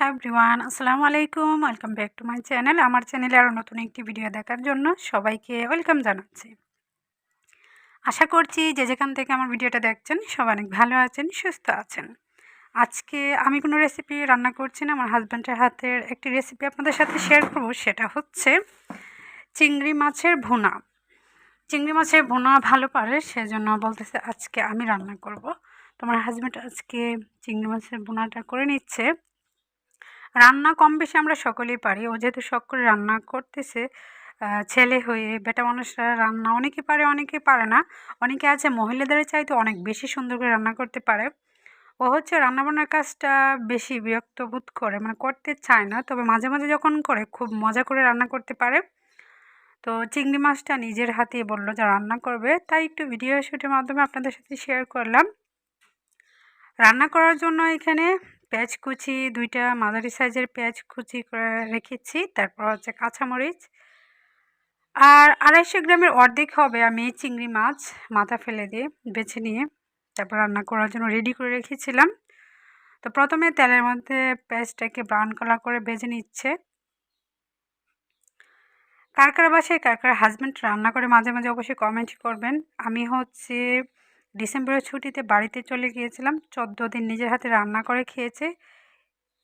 হ্যাঁ এভরিওয়ান আসসালামু আলাইকুম welcome back to my channel আমার চ্যানেলে আরও নতুন একটি ভিডিও দেখার জন্য সবাইকে ওয়েলকাম জানাচ্ছি। আশা করছি যে যেখান থেকে আমার ভিডিওটা দেখছেন সব অনেক ভালো আছেন, সুস্থ আছেন। আজকে আমি কোনো রেসিপি রান্না করছি না, আমার হাজব্যান্ডের হাতের একটি রেসিপি আপনাদের সাথে শেয়ার করব, সেটা হচ্ছে চিংড়ি মাছের ভুনা। চিংড়ি মাছের ভুনা ভালো পারে, সেজন্য বলতেছে আজকে আমি রান্না করব। তোমার হাজব্যান্ড আজকে চিংড়ি মাছের ভুনাটা করে নিচ্ছে। রান্না কম বেশি আমরা সকলেই পারি। ও যেহেতু শখ করে রান্না করতেছে ছেলে হয়ে, বেটা মানুষরা রান্না অনেকে পারে অনেকে পারে না। অনেকে আছে মহিলাদের চাইতে অনেক বেশি সুন্দর করে রান্না করতে পারে। ও হচ্ছে রান্নাবান্নার কাজটা বেশি বিরক্ত বোধ করে মানে করতে চায় না, তবে মাঝে মাঝে যখন করে খুব মজা করে রান্না করতে পারে। তো চিংড়ি মাছটা নিজের হাতেই বলল যে রান্না করবে, তাই একটু ভিডিও শ্যুটের মাধ্যমে আপনাদের সাথে শেয়ার করলাম। রান্না করার জন্য এখানে পেঁয়াজ কুচি, দুইটা মাঝারি সাইজের পেঁয়াজ কুচি করে রেখেছি, তারপর হচ্ছে কাঁচামরিচ। আর আড়াইশো গ্রামের অর্ধেক হবে আমি চিংড়ি মাছ মাথা ফেলে দিয়ে বেছে নিয়ে, তারপর রান্না করার জন্য রেডি করে রেখেছিলাম। তো প্রথমে তেলের মধ্যে পেঁয়াজটাকে ব্রাউন কালার করে ভেজে নিচ্ছে। কার কার বাসায় কার কার হাজব্যান্ড রান্না করে মাঝে মাঝে অবশ্যই কমেন্ট করবেন। আমি হচ্ছে ডিসেম্বরের ছুটিতে বাড়িতে চলে গিয়েছিলাম। চোদ্দ দিন নিজের হাতে রান্না করে খেয়েছে।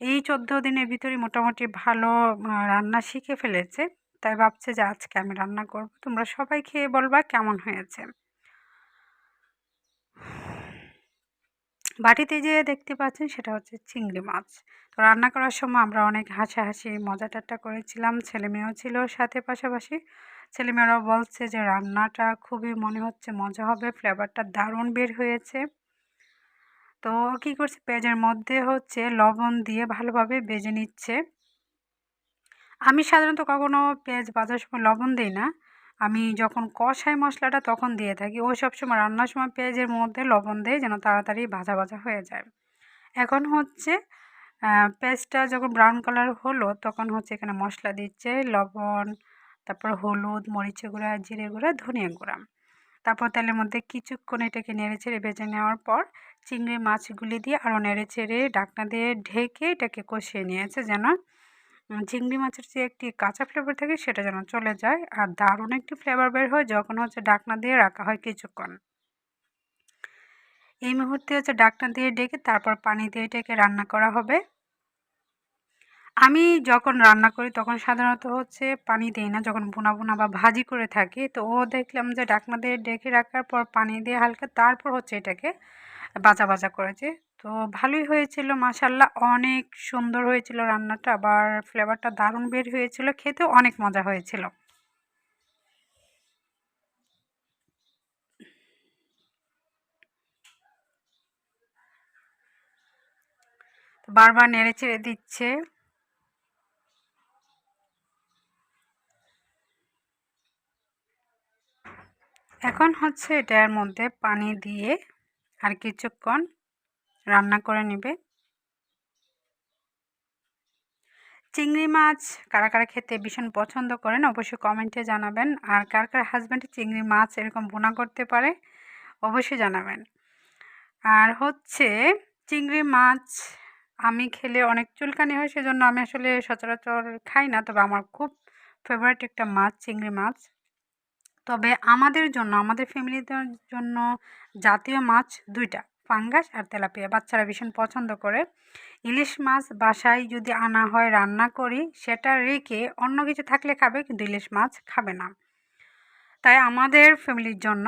এই চোদ্দ দিনের ভিতরে মোটামুটি ভালো রান্না শিখে ফেলেছে। তাই ভাবছে যে আজকে আমি রান্না করব। তোমরা সবাই খেয়ে বলবা কেমন হয়েছে। বাটিতে যে দেখতে পাচ্ছেন সেটা হচ্ছে চিংড়ি মাছ। তো রান্না করার সময় আমরা অনেক হাসাহাসি মজা টাট্টা করেছিলাম। ছেলে মেয়েও ছিল সাথে পাশাপাশি। ছেলেমেয়েরাও বলছে যে রান্নাটা খুবই মনে হচ্ছে মজা হবে ফ্লেভারটা দারুণ বের হয়েছে। তো কী করছে? পেঁয়াজের মধ্যে হচ্ছে লবণ দিয়ে ভালোভাবে বেজে নিচ্ছে। আমি সাধারণত কখনো পেঁয়াজ বাজার সময় লবণ দিই না। আমি যখন কষাই মশলাটা তখন দিয়ে থাকি। ও সবসময় রান্নার সময় পেঁয়াজের মধ্যে লবণ দেয় যেন তাড়াতাড়ি ভাজা ভাজা হয়ে যায়। এখন হচ্ছে পেঁয়াজটা যখন ব্রাউন কালার হলো তখন হচ্ছে এখানে মশলা দিচ্ছে, লবণ তারপর হলুদ, মরিচের গুঁড়া জিরে গুঁড়া ধনিয়া গুঁড়া। তারপর তেলের মধ্যে কিছুক্ষণ এটাকে নেড়ে ছেড়ে ভেজে নেওয়ার পর চিংড়ি মাছগুলি দিয়ে আরও নেড়ে ছেড়ে ডাকনা দিয়ে ঢেকে এটাকে কষিয়ে নিয়েছে যেন চিংড়ি মাছের যে একটি কাঁচা ফ্লেভার থাকে সেটা যেন চলে যায় আর দারুণ একটি ফ্লেভার বের হয় যখন হচ্ছে ডাকনা দিয়ে রাখা হয় কিছুক্ষণ। এই মুহূর্তে হচ্ছে ডাকনা দিয়ে ডেকে তারপর পানি দিয়ে এটাকে রান্না করা হবে। আমি যখন রান্না করি তখন সাধারণত হচ্ছে পানি দিই না। যখন বোনা বোনা বা ভাজি করে থাকি তো ও দেখলাম যে ডাকনা দিয়ে ডেকে রাখার পর পানি দিয়ে হালকা তারপর হচ্ছে এটাকে বাজা বাজা করেছে। তো ভালোই হয়েছিল মাসাল্লাহ অনেক সুন্দর হয়েছিল রান্নাটা। আবার ফ্লেভারটা দারুণ বের হয়েছিল, খেতেও অনেক মজা হয়েছিল। বারবার নেড়ে চেড়ে দিচ্ছে। এখন হচ্ছে এটার মধ্যে পানি দিয়ে আর কিছুক্ষণ রান্না করে নেবে। চিংড়ি মাছ কারা কারা খেতে ভীষণ পছন্দ করেন অবশ্যই কমেন্টে জানাবেন। আর কার কার হাজব্যান্ড চিংড়ি মাছ এরকম বোনা করতে পারে অবশ্যই জানাবেন। আর হচ্ছে চিংড়ি মাছ আমি খেলে অনেক চুলকানি হয়, সেজন্য আমি আসলে সচরাচর খাই না, তবে আমার খুব ফেভারিট একটা মাছ চিংড়ি মাছ। তবে আমাদের জন্য, আমাদের ফ্যামিলিদের জন্য জাতীয় মাছ দুইটা ফাঙ্গাস আর তেলাপিয়া। বাচ্চারা ভীষণ পছন্দ করে। ইলিশ মাছ বাসায় যদি আনা হয়, রান্না করি, সেটা রেখে অন্য কিছু থাকলে খাবে, কিন্তু ইলিশ মাছ খাবে না। তাই আমাদের ফ্যামিলির জন্য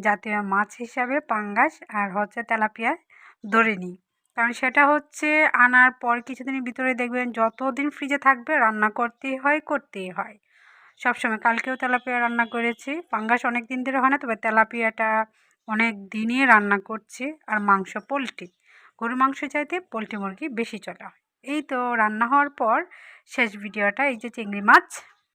জাতীয় মাছ হিসাবে পাঙ্গাস আর হচ্ছে তেলাপিয়া ধরে নিই। কারণ সেটা হচ্ছে আনার পর কিছুদিনের ভিতরে দেখবেন যতদিন ফ্রিজে থাকবে, রান্না করতেই হয় করতেই হয়। সবসময় কালকেও তেলাপিয়া রান্না করেছি। পাঙ্গাস অনেক দিন ধরে হয় না, তবে তেলাপিয়াটা অনেক দিনই রান্না করছি। আর মাংস, পোলট্রি। গরু মাংস চাইতে পোলট্রি মুরগি বেশি চলা হয়। এই তো রান্না হওয়ার পর শেষ ভিডিওটা, এই যে চিংড়ি মাছ।